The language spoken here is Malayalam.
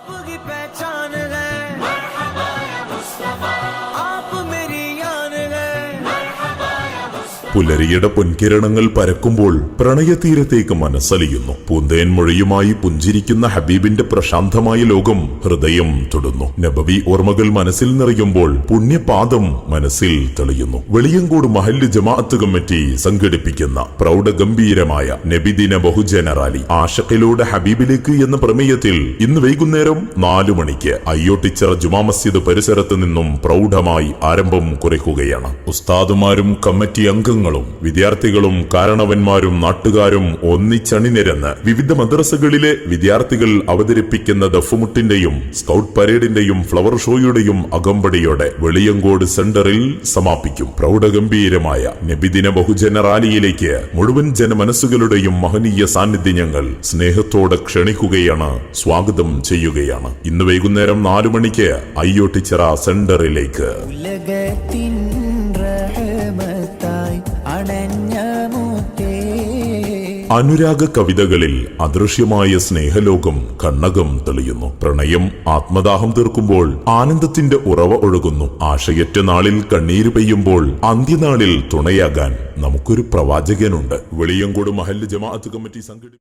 आपकी पहचान പുലരിയുടെ പൊൻകിരണങ്ങൾ പരക്കുമ്പോൾ പ്രണയതീരത്തേക്ക് മനസ്സലിയുന്നു. പൂന്തേൻ മൊഴിയുമായി പുഞ്ചിരിക്കുന്ന ഹബീബിന്റെ പ്രശാന്തമായ ലോകം ഹൃദയം തൊടുന്നു. നബവി ഓർമ്മകൾ മനസ്സിൽ നിറയുമ്പോൾ പുണ്യപാദം മനസ്സിൽ തെളിയുന്നു. വെളിയങ്കോട് മഹല്ല് ജമാഅത്ത് കമ്മിറ്റി സംഘടിപ്പിക്കുന്ന പ്രൗഢഗംഭീരമായ നബിദിന ബഹുജന റാലി ആഷക്കിലൂടെ ഹബീബിലേക്ക് എന്ന പ്രമേയത്തിൽ ഇന്ന് വൈകുന്നേരം നാലു മണിക്ക് അയ്യോട്ടിച്ചിറ ജുമാ മസ്ജിദ് പരിസരത്ത് നിന്നും പ്രൗഢമായി ആരംഭം കുറിക്കുകയാണ്. ഉസ്താദുമാരും കമ്മിറ്റി അംഗങ്ങളും വിദ്യാർത്ഥികളും കാരണവന്മാരും നാട്ടുകാരും ഒന്നിച്ചണിനിരന്ന് വിവിധ മദ്രസകളിലെ വിദ്യാർത്ഥികൾ അവതരിപ്പിക്കുന്ന ദഫുമുട്ടിന്റെയും സ്കൗട്ട് പരേഡിന്റെയും ഫ്ലവർ ഷോയുടെയും അകമ്പടിയോടെ വെളിയങ്കോട് സെന്ററിൽ സമാപിക്കും. പ്രൗഢഗംഭീരമായ നബിദിന ബഹുജന റാലിയിലേക്ക് മുഴുവൻ ജനമനസ്സുകളുടെയും മഹനീയ സാന്നിധ്യം ഞങ്ങൾ സ്നേഹത്തോടെ ക്ഷണിക്കുകയാണ് സ്വാഗതം ചെയ്യുകയാണ്. ഇന്ന് വൈകുന്നേരം നാലു മണിക്ക് അയ്യോട്ടിച്ചിറ സെന്ററിലേക്ക്. ഉലകത്തിൻ അനുരാഗ കവിതകളിൽ അദൃശ്യമായ സ്നേഹലോകം കണ്ണകം തെളിയുന്നു. പ്രണയം ആത്മദാഹം തീർക്കുമ്പോൾ ആനന്ദത്തിന്റെ ഉറവ ഒഴുകുന്നു. ആശയറ്റ നാളിൽ കണ്ണീര് പെയ്യുമ്പോൾ അന്ത്യനാളിൽ തുണയാകാൻ നമുക്കൊരു പ്രവാചകനുണ്ട്. വെളിയങ്കോട് മഹല്ല് ജമാഅത്ത് കമ്മിറ്റി സംഘടി